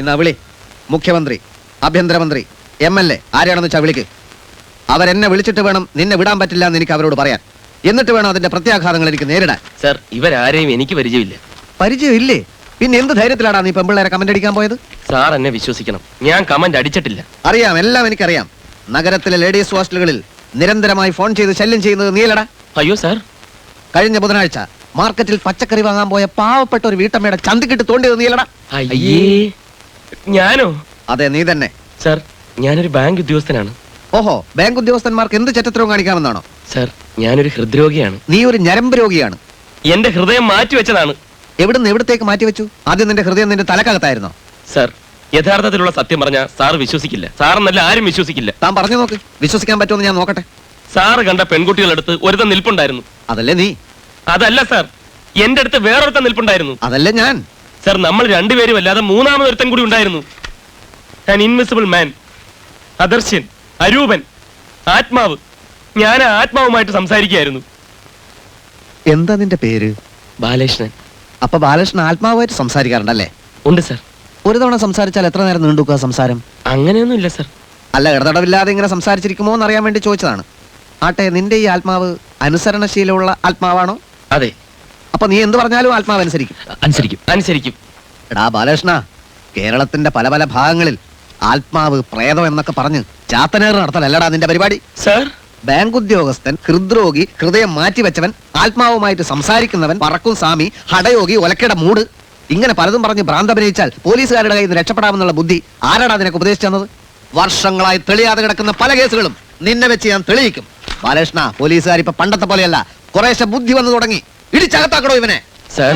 ഇന്നാ വിളി മുഖ്യമന്ത്രി ആഭ്യന്തരമന്ത്രി എം എൽ എ ആരെയാണെന്ന് വെച്ചാൽ വിളിക്ക്. അവരെന്നെ വിളിച്ചിട്ട് വേണം നിന്നെ വിടാൻ പറ്റില്ല എന്ന് എനിക്ക് അവരോട് പറയാൻ. എന്നിട്ട് വേണം അതിന്റെ പ്രത്യാഘാതങ്ങൾ എനിക്ക് നേരിടാൻ. സർ ഇവരാരെയും എനിക്ക് പരിചയമില്ല. പരിചയമില്ലേ? പിന്നെ എന്ത് ധൈര്യത്തിലാടാ നീ പെമ്പിള്ളേരെ കമന്റ് അടിക്കാൻ പോയത്? സാർ എന്നെ വിശ്വസിക്കണം. ഞാൻ കമന്റ് അടിച്ചിട്ടില്ല. അറിയാം എല്ലാം എനിക്കറിയാം. നഗരത്തിലെ ലേഡീസ് ഹോസ്റ്റലുകളിൽ നിരന്തരമായി ഫോൺ ചെയ്ത് ശല്യം ചെയ്യുന്നത് നീലടാ. അയ്യോ സർ. കഴിഞ്ഞ ബുധനാഴ്ച മാർക്കറ്റിൽ പച്ചക്കറി വാങ്ങാൻ പോയ പാവപ്പെട്ട ഒരു വീട്ടമ്മയുടെ ചന്തിക്കിട്ട് തോണ്ടിയത് നീലടാ. അയ്യേ. ഞാനോ? അതെ നീ തന്നെ. സർ ഞാനൊരു ബാങ്ക് ഉദ്യോഗസ്ഥനാണ്. ഓഹോ ബാങ്ക് ഉദ്യോഗസ്ഥന്മാർക്ക് എന്ത് ചറ്റത്രവും കാണിക്കാമെന്നാണോ? സർ ഞാനൊരു ഹൃദ്രോഗിയാണ്. നീ ഒരു ഞരമ്പ് രോഗിയാണ്. എന്റെ ഹൃദയം മാറ്റിവെച്ചതാണ് എവിടുന്ന് എവിടത്തേക്ക് മാറ്റിവെച്ചു ആദ്യം നിന്റെ ഹൃദയം നിന്റെ തലക്കകത്തായിരുന്നോ? സർ യഥാർത്ഥത്തിലുള്ള സത്യം പറഞ്ഞാൽ സാർ വിശ്വസിക്കില്ല. സാറെന്നല്ല ആരും വിശ്വസിക്കില്ല. താൻ പറഞ്ഞു നോക്ക്. വിശ്വസിക്കാൻ പറ്റുമെന്ന് ഞാൻ നോക്കട്ടെ. സാറ് കണ്ട പെൺകുട്ടികളുടെ അടുത്ത് ഒരുത്തൻ നിൽപ്പുണ്ടായിരുന്നു. അതല്ലേ നീ? അതല്ല സാർ എന്റെ അടുത്ത് വേറൊരുത്തൻ നിൽപ്പുണ്ടായിരുന്നു. അതല്ലേ ഞാൻ? സർ നമ്മൾ രണ്ടുപേരും അല്ലാതെ മൂന്നാമത് മൂന്നാമതൊരുത്തൻ കൂടി ഉണ്ടായിരുന്നു. ഞാൻ ഇൻവിസിബിൾ മാൻ അദർശ്യൻ അരൂപൻ ആത്മാവ്. ഞാൻ ആത്മാവുമായിട്ട് സംസാരിക്കുകയായിരുന്നു. എന്താ നിന്റെ പേര്? ബാലകൃഷ്ണൻ. അപ്പൊ ബാലകൃഷ്ണൻ ആത്മാവുമായിട്ട് സംസാരിക്കാറുണ്ടല്ലേ? ഉണ്ട് സർ. ഒരു തവണ സംസാരിച്ചാൽ എത്ര നേരം നീണ്ടുക്കുക സംസാരം? അങ്ങനെയൊന്നും ഇല്ല സർ. അല്ല ഇടതടവില്ലാതെ ഇങ്ങനെ സംസാരിച്ചിരിക്കുമോ എന്നറിയാൻ വേണ്ടി ചോദിച്ചതാണ്. ആട്ടെ നിന്റെ ഈ ആത്മാവ് അനുസരണശീലമുള്ള ആത്മാവാണോ? അതെ. അപ്പൊ നീ എന്ത് പറഞ്ഞാലും ആത്മാവ് അനുസരിക്കും. അനുസരിക്കും. അനുസരിക്കും. എടാ ബാലകൃഷ്ണ കേരളത്തിന്റെ പല പല ഭാഗങ്ങളിൽ ആത്മാവ് പ്രേതം എന്നൊക്കെ പറഞ്ഞ് ചാത്തനേറ് നടത്തലല്ലടാ നിന്റെ പരിപാടി. സർ? ബാങ്ക് ഉദ്യോഗസ്ഥൻ ഹൃദ്രോഗി ഹൃദയം മാറ്റിവെച്ചവൻ ആത്മാവുമായിട്ട് സംസാരിക്കുന്നവൻ പറക്കും സ്വാമി ഹടയോഗി ഒലക്കയുടെ മൂട്. ഇങ്ങനെ പലതും പറഞ്ഞ് ഭ്രാന്തഭിനയിച്ചാൽ പോലീസുകാരുടെ കയ്യിൽ നിന്ന് രക്ഷപ്പെടാമെന്നുള്ള ബുദ്ധി ആരാടാ നിനക്ക് ഉപദേശിച്ചു തന്നത്? വർഷങ്ങളായി തെളിയാതെ കിടക്കുന്ന പല കേസുകളും നിന്നെ വെച്ച് ഞാൻ തെളിയിക്കും. ബാലകൃഷ്ണ പോലീസുകാർ ഇപ്പൊ പണ്ടത്തെ പോലെയല്ല. കുറേശ്ശെ ബുദ്ധി വന്നു തുടങ്ങി. ഇടിച്ചകത്താക്കണോ ഇവനെ സർ.